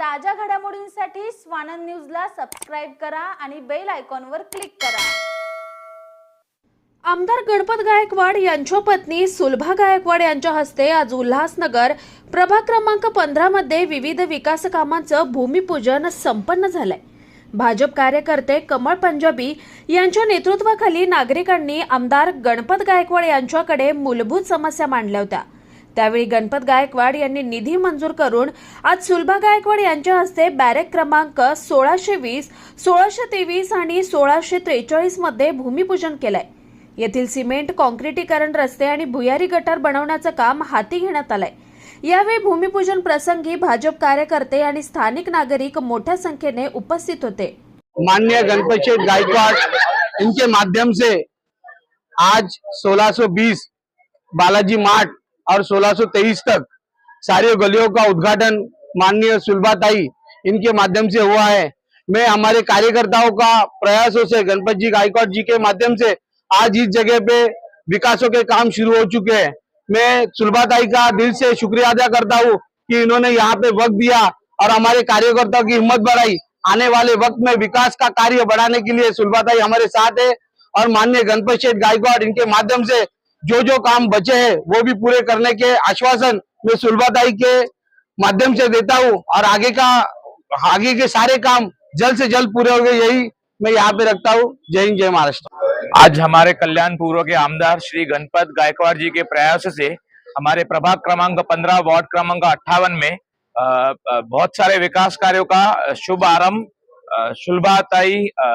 ताज्या घडामोडींसाठी स्वानंद न्यूजला सबस्क्राईब करा आणि बेल आयकॉनवर क्लिक करा. आमदार गणपत गायकवाड यांच्या पत्नी सुलभा गायकवाड यांच्या हस्ते आज उल्हासनगर प्रभाग क्रमांक पंधरा मध्ये विविध विकास कामांचं भूमिपूजन संपन्न झालंय. भाजप कार्यकर्ते कमळ पंजाबी यांच्या नेतृत्वाखाली नागरिकांनी आमदार गणपत गायकवाड यांच्याकडे मूलभूत समस्या मांडल्या होत्या. त्यावेळी गणपत गायकवाड यांनी निधी मंजूर करून आज सुलभा गायकवाड यांच्या हस्ते बॅरेक क्रमांक सोळाशे वीस सोळाशे तेवीस आणि सोळाशे त्रेचाळीसमध्ये भूमिपूजन केलंय. येथील सिमेंट कॉन्क्रिटीकरण रस्ते आणि भुयारी गटार बनवण्याचं काम हाती घेण्यात आलंय. यावेळी भूमिपूजन प्रसंगी भाजप कार्यकर्ते आणि स्थानिक नागरिक मोठ्या संख्येने उपस्थित होते. मान्य गणपत गायकवाड़ इनके माध्यम से आज 1620 बालाजी मार्ट और 1623 तक सारी गलियों का उद्घाटन माननीय सुलभाताई इनके माध्यम से हुआ है। मैं हमारे कार्यकर्ताओं का प्रयासों से गणपत जी गायकवाड़ जी के माध्यम से आज इस जगह पे विकासों के काम शुरू हो चुके हैं। मैं सुलभाताई का दिल से शुक्रिया अदा करता हूँ कि इन्होंने यहाँ पे वक्त दिया और हमारे कार्यकर्ताओं की हिम्मत बढ़ाई। आने वाले वक्त में विकास का कार्य बढ़ाने के लिए सुलभाताई हमारे साथ है और माननीय गणपत शेठ गायकवाड़ इनके माध्यम से जो जो काम बचे हैं वो भी पूरे करने के आश्वासन मैं सुलभाताई के माध्यम से देता हूँ और आगे का आगे के सारे काम जल्द से जल्द पूरे होंगे यही मैं यहाँ पे रखता हूँ। जय हिंद जय महाराष्ट्र। आज हमारे कल्याण पूर्व के आमदार श्री गणपत गायकवाड़ जी के प्रयास से हमारे प्रभाग क्रमांक 15 वार्ड क्रमांक अट्ठावन में बहुत सारे विकास कार्यों का शुभ आरंभ शुलभाताई अ,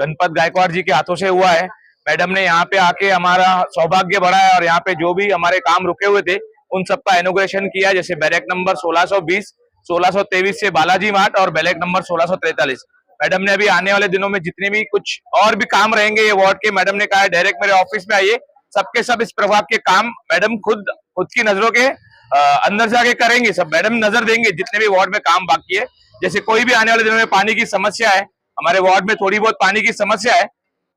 गणपत गायकवाड़ जी के हाथों से हुआ है। मैडम ने यहाँ पे आके हमारा सौभाग्य बढ़ाया और यहाँ पे जो भी हमारे काम रुके हुए थे उन सबका इनोग्रेशन किया जैसे बैरेक नंबर 1620 1623 से बालाजी मार्ट और बैरेक नंबर 1643 मैडम ने अभी आने वाले दिनों में जितने भी कुछ और भी काम रहेंगे ये वार्ड के मैडम ने कहा है डायरेक्ट मेरे ऑफ़िस में आइए सबके सब इस प्रभाव के काम मैडम खुद खुद की नज़रों के अ, अंदर से आके करेंगे सब मैडम नज़र देंगे जितने भी वार्ड में काम बाकी है। जैसे कोई भी आने वाले दिनों में पानी की समस्या है हमारे वार्ड में थोड़ी बहुत पानी की समस्या है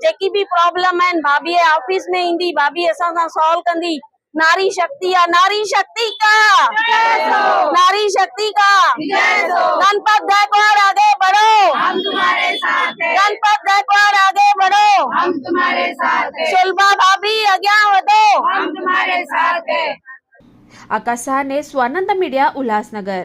जेकी बि प्रॉब्लम भाभीअ जे ऑफ़िस में ईंदी, भाभी असां सां सॉल्व कंदी। नारी शक्ति आहे नारी शक्ति का? नारी शक्ति का? गणपत गायकवाड़ आगे बढ़ो। हम तुम्हारे साथ हैं गणपत गायकवाड़ आगे बढ़ो। हम तुम्हारे साथ हैं सुलभा भाभी अॻियाँ वधो। हम तुम्हारे साथ हैं आकाश सहाने स्वानंद मीडिया उल्हासनगर।